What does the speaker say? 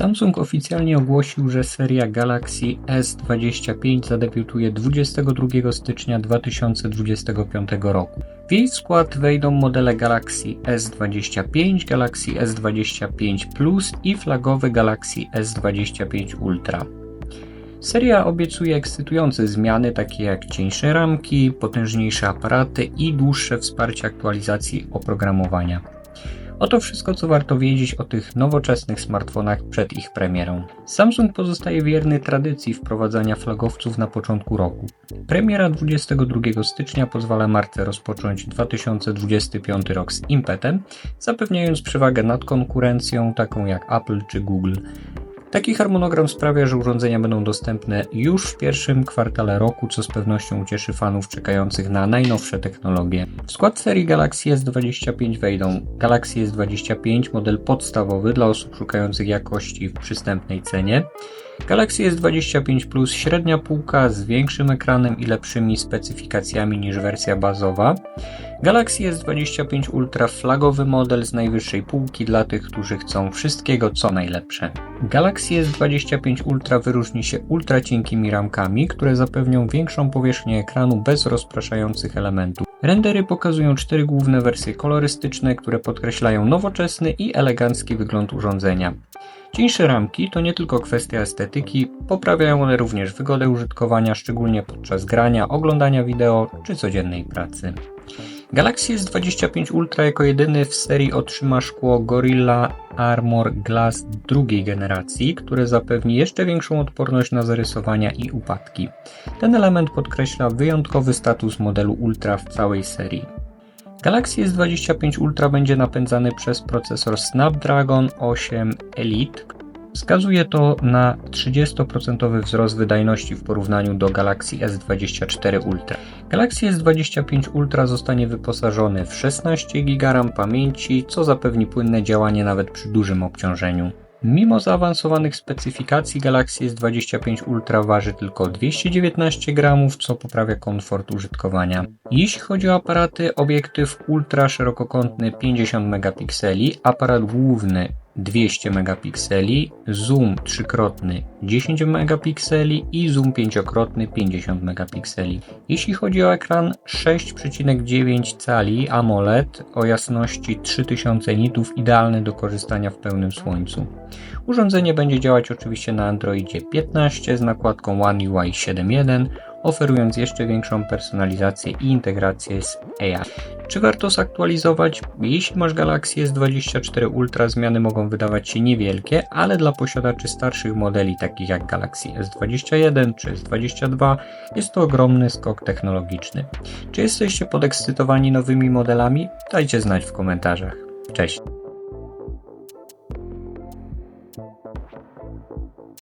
Samsung oficjalnie ogłosił, że seria Galaxy S25 zadebiutuje 22 stycznia 2025 roku. W jej skład wejdą modele Galaxy S25, Galaxy S25 Plus i flagowy Galaxy S25 Ultra. Seria obiecuje ekscytujące zmiany, takie jak cieńsze ramki, potężniejsze aparaty i dłuższe wsparcie aktualizacji oprogramowania. Oto wszystko, co warto wiedzieć o tych nowoczesnych smartfonach przed ich premierą. Samsung pozostaje wierny tradycji wprowadzania flagowców na początku roku. Premiera 22 stycznia pozwala marce rozpocząć 2025 rok z impetem, zapewniając przewagę nad konkurencją taką jak Apple czy Google. Taki harmonogram sprawia, że urządzenia będą dostępne już w pierwszym kwartale roku, co z pewnością ucieszy fanów czekających na najnowsze technologie. W skład serii Galaxy S25 wejdą Galaxy S25, model podstawowy dla osób szukających jakości w przystępnej cenie, Galaxy S25 Plus średnia półka z większym ekranem i lepszymi specyfikacjami niż wersja bazowa, Galaxy S25 Ultra flagowy model z najwyższej półki dla tych, którzy chcą wszystkiego co najlepsze. Galaxy S25 Ultra wyróżni się ultra cienkimi ramkami, które zapewnią większą powierzchnię ekranu bez rozpraszających elementów. Rendery pokazują cztery główne wersje kolorystyczne, które podkreślają nowoczesny i elegancki wygląd urządzenia. Cieńsze ramki to nie tylko kwestia estetyki, poprawiają one również wygodę użytkowania, szczególnie podczas grania, oglądania wideo czy codziennej pracy. Galaxy S25 Ultra jako jedyny w serii otrzyma szkło Gorilla Armor Glass drugiej generacji, które zapewni jeszcze większą odporność na zarysowania i upadki. Ten element podkreśla wyjątkowy status modelu Ultra w całej serii. Galaxy S25 Ultra będzie napędzany przez procesor Snapdragon 8 Elite, Wskazuje to na 30% wzrost wydajności w porównaniu do Galaxy S24 Ultra. Galaxy S25 Ultra zostanie wyposażony w 16 GB RAM pamięci, co zapewni płynne działanie nawet przy dużym obciążeniu. Mimo zaawansowanych specyfikacji Galaxy S25 Ultra waży tylko 219 gramów, co poprawia komfort użytkowania. Jeśli chodzi o aparaty, obiektyw ultra szerokokątny 50 megapikseli, aparat główny 200 megapikseli, zoom trzykrotny 10 megapikseli i zoom pięciokrotny 50 megapikseli. Jeśli chodzi o ekran 6,9 cali AMOLED o jasności 3000 nitów, idealny do korzystania w pełnym słońcu. Urządzenie będzie działać oczywiście na Androidzie 15 z nakładką One UI 7.1 oferując jeszcze większą personalizację i integrację z AI. Czy warto zaktualizować? Jeśli masz Galaxy S24 Ultra, zmiany mogą wydawać się niewielkie, ale dla posiadaczy starszych modeli, takich jak Galaxy S21 czy S22, jest to ogromny skok technologiczny. Czy jesteście podekscytowani nowymi modelami? Dajcie znać w komentarzach. Cześć!